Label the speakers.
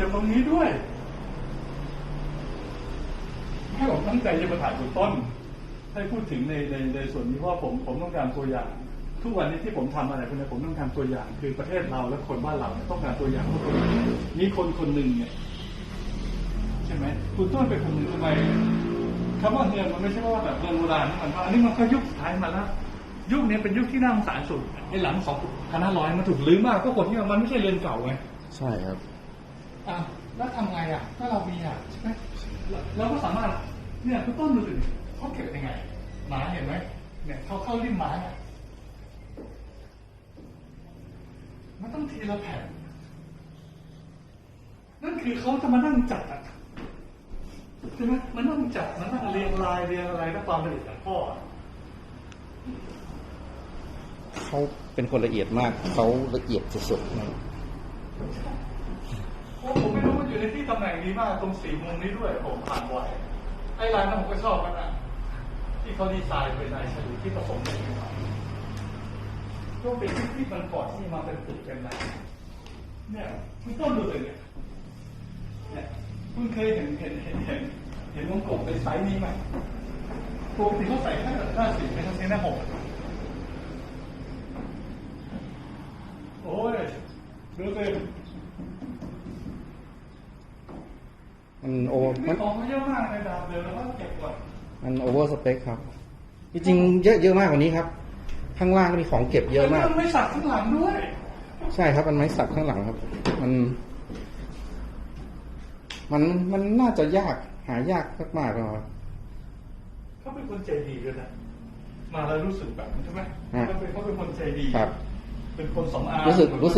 Speaker 1: รียบตรงนี้ด้วยให้ผมตั้งใจจะมาถ่ายคุณต้น ให้พูดถึงในในในส่วนนี้เพราะว่าผมผมต้องการตัวอย่าง ทุกวันนี้ที่ผมทำอะไรพวกนี้ผมต้องการตัวอย่าง คือประเทศเราและคนบ้านเราเนี่ยต้องการตัวอย่างว่าคนมีคนคนหนึ่งเนี่ยใช่ไหมคุณต้นเป็นคนหนึ่งทำไมคำว่าเงินมันไม่ใช่ว่าแบบเงินโบราณนี่มันว่าอันนี้มันก็ยุคสุดท้ายมาแล้วยุคนี้เป็นยุคที่น่าสงสารสุดไอ้หลังสองพันห้าร้อยมันถูกลื้อมากก็คนที่มันไม่ใช่เรือนเก่าไง
Speaker 2: ใช่ครับ
Speaker 1: อะแล้วทำไงอะถ้าเรามีอะใช่ไหมเราก็สามารถเนี่ยคุณต้นดูสิเขาเก็บยังไง หมาเห็นไหมเนี่ยเขาเข้าริมไม้อะมันต้องทีละแผ่นนั่นคือเขาจะมานั่งจัดอะใช่ไหมมันนั่งจัดมันนั่งเรียงลายเรียงอะไรก็ตามละเอียดจากพ่อ
Speaker 2: เขาเป็นคนละเอียดมาก เขาละเอียดสุดๆนะ
Speaker 1: ผมไม่รู้ว่าอยู่ในที่ตำแหน่งดีมากตรงสี่มุมนี้ด้วยผมผ่านบ่อยไอ้ลายนั้นผมก็ชอบมันอะที่เขาดีไซน์เป็นลายฉลุที่ผสมกันขึ้นมาก็เป็นที่ที่มันก่อที่มาเป็นตึกเป็นอะไรเนี่ยคุณต้นดูเลยเนี่ยเนี่ยคุณเคยเห็นเห็นเห็นเห็นเห็นวงกลมเป็นไซส์นี้ไหมปกติเขาใส่แค่ห้าสิบเป็นทั้งเซนหน้าหกโอ้ยดูเลย
Speaker 2: มันโอ
Speaker 1: มั
Speaker 2: มันน
Speaker 1: ของเขาเยอะมากในดาวเดิมแล้วก็เก็บก่อน
Speaker 2: มันโอเวอร์สเปคครับ จริงๆเยอะเยอะมากกว่านี้ครับ ข้างล่างก็มีของเก็บเยอะมาก
Speaker 1: แล้วนไม่สักข้างหลังด้วย
Speaker 2: ใช่ครับมันไม้สักข้างหลังครับ มัน มันมันน่าจะยากหายากมากๆเลยครับ
Speaker 1: เขาเป็นคนใจดีด้วยนะมาแล้วรู้สึกแบบนั้นใช่ไหม
Speaker 2: ฮะ
Speaker 1: เขาเป็นเขาเป็นคนใจดี
Speaker 2: ครับ
Speaker 1: เป็นคนสำอาง
Speaker 2: รู้สึกรู้สึก